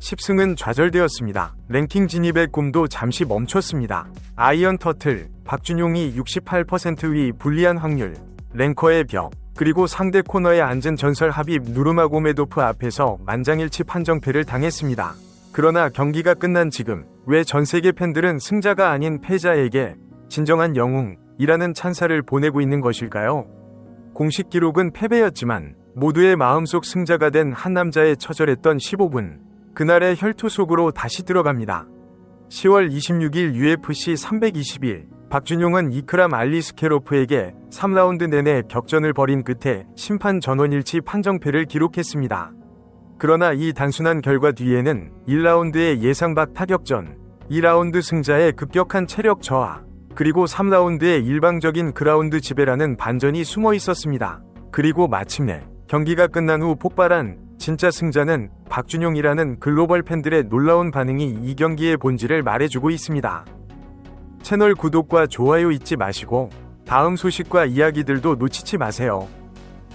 10승은 좌절되었습니다. 랭킹 진입의 꿈도 잠시 멈췄습니다. 아이언 터틀, 박준용이 68%위 불리한 확률, 랭커의 벽, 그리고 상대 코너에 앉은 전설 합입 누르마고메도프 앞에서 만장일치 판정패를 당했습니다. 그러나 경기가 끝난 지금 왜 전 세계 팬들은 승자가 아닌 패자에게 진정한 영웅이라는 찬사를 보내고 있는 것일까요? 공식 기록은 패배였지만 모두의 마음속 승자가 된 한 남자의 처절했던 15분 그날의 혈투 속으로 다시 들어갑니다. 10월 26일 UFC 321 박준용은 이크람 알리스케로프에게 3라운드 내내 격전을 벌인 끝에 심판 전원일치 판정패를 기록했습니다. 그러나 이 단순한 결과 뒤에는 1라운드의 예상밖 타격전, 2라운드 승자의 급격한 체력 저하, 그리고 3라운드의 일방적인 그라운드 지배라는 반전이 숨어 있었습니다. 그리고 마침내 경기가 끝난 후 폭발한 진짜 승자는 박준용이라는 글로벌 팬들의 놀라운 반응이 이 경기의 본질을 말해주고 있습니다. 채널 구독과 좋아요 잊지 마시고 다음 소식과 이야기들도 놓치지 마세요.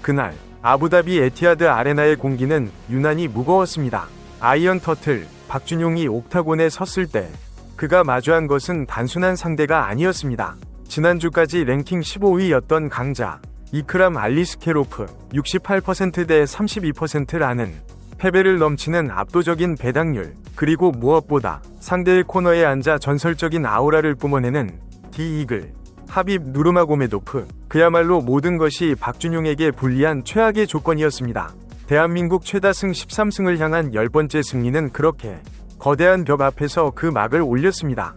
그날 아부다비 에티하드 아레나의 공기는 유난히 무거웠습니다. 아이언 터틀 박준용이 옥타곤에 섰을 때 그가 마주한 것은 단순한 상대가 아니었습니다. 지난주까지 랭킹 15위였던 강자 이크람 알리스케로프 68%대 32%라는 패배를 넘치는 압도적인 배당률 그리고 무엇보다 상대의 코너에 앉아 전설적인 아우라를 뿜어내는 디이글 하빕 누르마고메도프 그야말로 모든 것이 박준용에게 불리한 최악의 조건이었습니다. 대한민국 최다승 13승을 향한 열 번째 승리는 그렇게 거대한 벽 앞에서 그 막을 올렸습니다.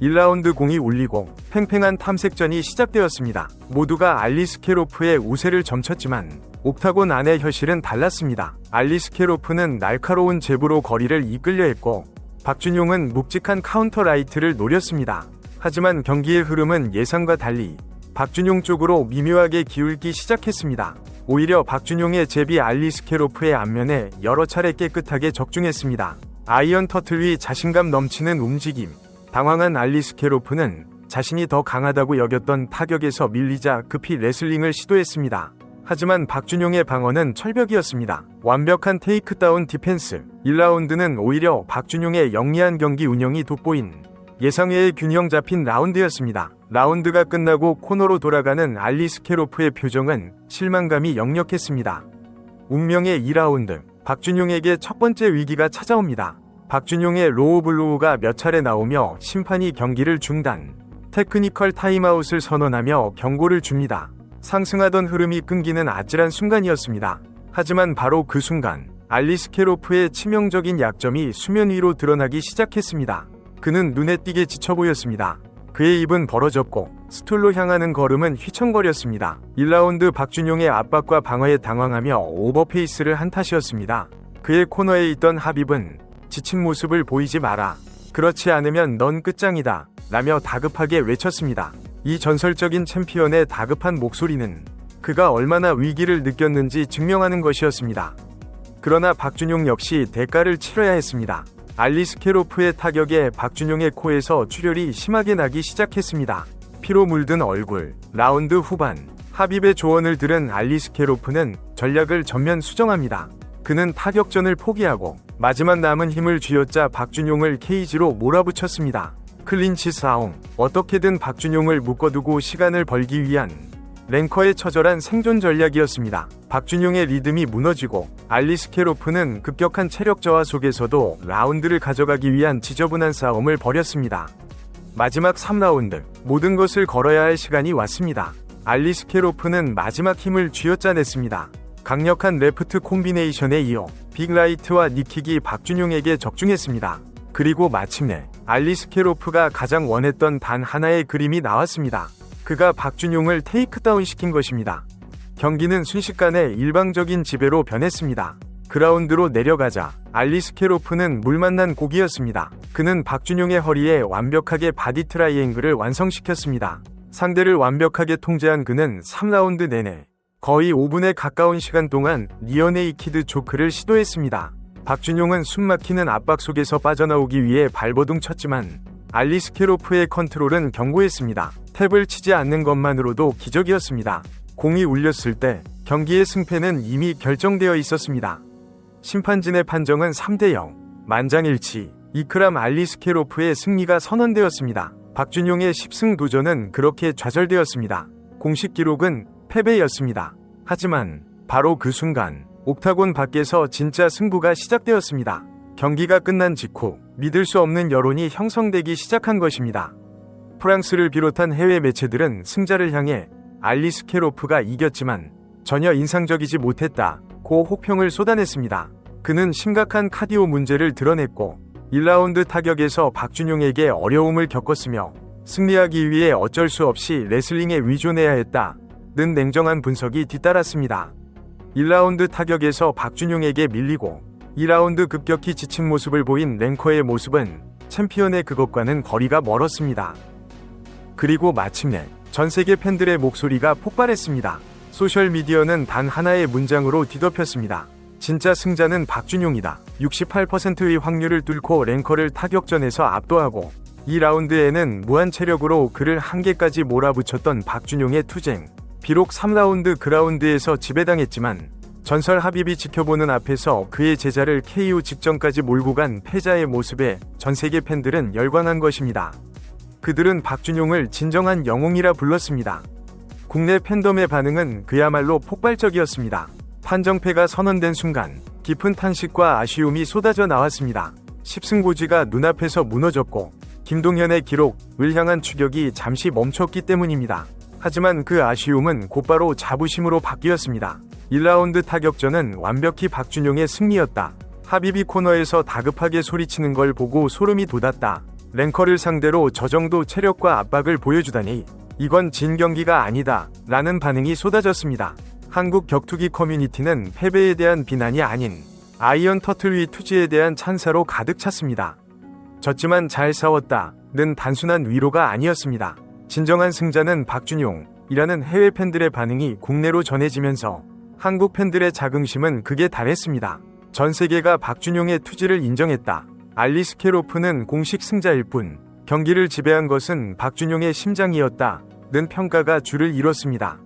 1라운드 공이 울리고 팽팽한 탐색전이 시작되었습니다. 모두가 알리스케로프의 우세를 점쳤지만 옥타곤 안의 현실은 달랐습니다. 알리스케로프는 날카로운 제부로 거리를 이끌려 했고 박준용은 묵직한 카운터 라이트를 노렸습니다. 하지만 경기의 흐름은 예상과 달리 박준용 쪽으로 미묘하게 기울기 시작했습니다. 오히려 박준용의 제비 알리스케로프의 안면에 여러 차례 깨끗하게 적중했습니다. 아이언 터틀 위 자신감 넘치는 움직임, 당황한 알리스 케로프는 자신이 더 강하다고 여겼던 타격에서 밀리자 급히 레슬링을 시도했습니다. 하지만 박준용의 방어는 철벽이었습니다. 완벽한 테이크다운 디펜스. 1라운드는 오히려 박준용의 영리한 경기 운영이 돋보인 예상외의 균형 잡힌 라운드였습니다. 라운드가 끝나고 코너로 돌아가는 알리스 케로프의 표정은 실망감이 역력했습니다. 운명의 2라운드. 박준용에게 첫 번째 위기가 찾아옵니다. 박준용의 로우 블로우가 몇 차례 나오며 심판이 경기를 중단, 테크니컬 타임아웃을 선언하며 경고를 줍니다. 상승하던 흐름이 끊기는 아찔한 순간이었습니다. 하지만 바로 그 순간, 알리스케로프의 치명적인 약점이 수면 위로 드러나기 시작했습니다. 그는 눈에 띄게 지쳐 보였습니다. 그의 입은 벌어졌고 스툴로 향하는 걸음은 휘청거렸습니다. 1라운드 박준용의 압박과 방어에 당황하며 오버페이스를 한 탓이었습니다. 그의 코너에 있던 하빕은 지친 모습을 보이지 마라. 그렇지 않으면 넌 끝장이다. 라며 다급하게 외쳤습니다. 이 전설적인 챔피언의 다급한 목소리는 그가 얼마나 위기를 느꼈는지 증명하는 것이었습니다. 그러나 박준용 역시 대가를 치러야 했습니다. 알리스케로프의 타격에 박준용의 코에서 출혈이 심하게 나기 시작했습니다. 피로 물든 얼굴, 라운드 후반, 하빕의 조언을 들은 알리스케로프는 전략을 전면 수정합니다. 그는 타격전을 포기하고 마지막 남은 힘을 쥐어짜 박준용을 케이지로 몰아붙였습니다. 클린치 싸움, 어떻게든 박준용을 묶어두고 시간을 벌기 위한 랭커의 처절한 생존 전략이었습니다. 박준용의 리듬이 무너지고 알리스 케로프는 급격한 체력 저하 속에서도 라운드를 가져가기 위한 지저분한 싸움을 벌였습니다. 마지막 3라운드, 모든 것을 걸어야 할 시간이 왔습니다. 알리스 케로프는 마지막 힘을 쥐어짜냈습니다. 강력한 레프트 콤비네이션에 이어 빅라이트와 니킥이 박준용에게 적중했습니다. 그리고 마침내 알리스케로프가 가장 원했던 단 하나의 그림이 나왔습니다. 그가 박준용을 테이크다운 시킨 것입니다. 경기는 순식간에 일방적인 지배로 변했습니다. 그라운드로 내려가자 알리스케로프는 물 만난 고기였습니다. 그는 박준용의 허리에 완벽하게 바디 트라이앵글을 완성시켰습니다. 상대를 완벽하게 통제한 그는 3라운드 내내 거의 5분에 가까운 시간 동안 리어네이키드 조크를 시도했습니다. 박준용은 숨막히는 압박 속에서 빠져나오기 위해 발버둥 쳤지만 알리스케로프의 컨트롤은 견고했습니다. 탭을 치지 않는 것만으로도 기적이었습니다. 공이 울렸을 때 경기의 승패는 이미 결정되어 있었습니다. 심판진의 판정은 3대 0. 만장일치 이크람 알리스케로프의 승리가 선언되었습니다. 박준용의 10승 도전은 그렇게 좌절되었습니다. 공식 기록은 패배였습니다. 하지만 바로 그 순간 옥타곤 밖에서 진짜 승부가 시작되었습니다. 경기가 끝난 직후 믿을 수 없는 여론이 형성되기 시작한 것입니다. 프랑스를 비롯한 해외 매체들은 승자를 향해 알리스 케로프가 이겼지만 전혀 인상적이지 못했다. 고 혹평을 쏟아냈습니다. 그는 심각한 카디오 문제를 드러냈고 1라운드 타격에서 박준용에게 어려움을 겪었으며 승리하기 위해 어쩔 수 없이 레슬링에 의존해야 했다. 는 냉정한 분석이 뒤따랐습니다. 1라운드 타격에서 박준용에게 밀리고 2라운드 급격히 지친 모습을 보인 랭커의 모습은 챔피언의 그것과는 거리가 멀었습니다. 그리고 마침내 전 세계 팬들의 목소리가 폭발했습니다. 소셜미디어는 단 하나의 문장으로 뒤덮였습니다. 진짜 승자는 박준용이다. 68%의 확률을 뚫고 랭커를 타격전에서 압도하고 2라운드에는 무한 체력으로 그를 한계까지 몰아붙였던 박준용의 투쟁. 비록 3라운드 그라운드에서 지배당했지만 전설 합입이 지켜보는 앞에서 그의 제자를 KO 직전까지 몰고 간 패자의 모습에 전 세계 팬들은 열광한 것입니다. 그들은 박준용을 진정한 영웅이라 불렀습니다. 국내 팬덤의 반응은 그야말로 폭발적이었습니다. 판정패가 선언된 순간 깊은 탄식과 아쉬움이 쏟아져 나왔습니다. 십승고지가 눈앞에서 무너졌고 김동현의 기록을 향한 추격이 잠시 멈췄기 때문입니다. 하지만 그 아쉬움은 곧바로 자부심으로 바뀌었습니다. 1라운드 타격전은 완벽히 박준용의 승리였다. 하비비 코너에서 다급하게 소리치는 걸 보고 소름이 돋았다. 랭커를 상대로 저 정도 체력과 압박을 보여주다니 이건 진 경기가 아니다. 라는 반응이 쏟아졌습니다. 한국 격투기 커뮤니티는 패배에 대한 비난이 아닌 아이언 터틀 위 투지에 대한 찬사로 가득 찼습니다. 졌지만 잘 싸웠다 는 단순한 위로가 아니었습니다. 진정한 승자는 박준용이라는 해외 팬들의 반응이 국내로 전해지면서 한국 팬들의 자긍심은 극에 달했습니다. 전 세계가 박준용의 투지를 인정했다. 알리스케로프는 공식 승자일 뿐 경기를 지배한 것은 박준용의 심장이었다. 는 평가가 줄을 이뤘습니다.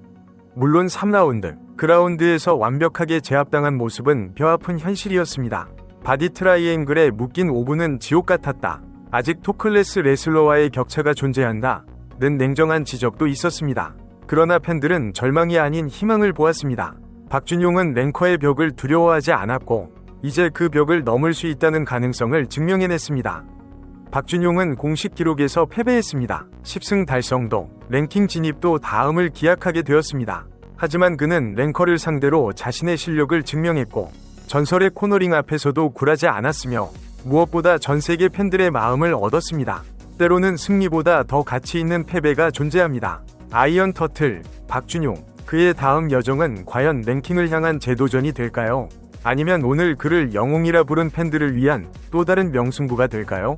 물론 3라운드, 그라운드에서 완벽하게 제압당한 모습은 뼈아픈 현실이었습니다. 바디 트라이앵글에 묶인 오브는 지옥 같았다. 아직 토클래스 레슬러와의 격차가 존재한다. 는 냉정한 지적도 있었습니다. 그러나 팬들은 절망이 아닌 희망을 보았습니다. 박준용은 랭커의 벽을 두려워하지 않았고 이제 그 벽을 넘을 수 있다는 가능성을 증명해냈습니다. 박준용은 공식 기록에서 패배했습니다. 10승 달성도, 랭킹 진입도 다음을 기약하게 되었습니다. 하지만 그는 랭커를 상대로 자신의 실력을 증명했고 전설의 코너링 앞에서도 굴하지 않았으며 무엇보다 전 세계 팬들의 마음을 얻었습니다. 때로는 승리보다 더 가치 있는 패배가 존재합니다. 아이언 터틀, 박준용, 그의 다음 여정은 과연 랭킹을 향한 재도전이 될까요? 아니면 오늘 그를 영웅이라 부른 팬들을 위한 또 다른 명승부가 될까요?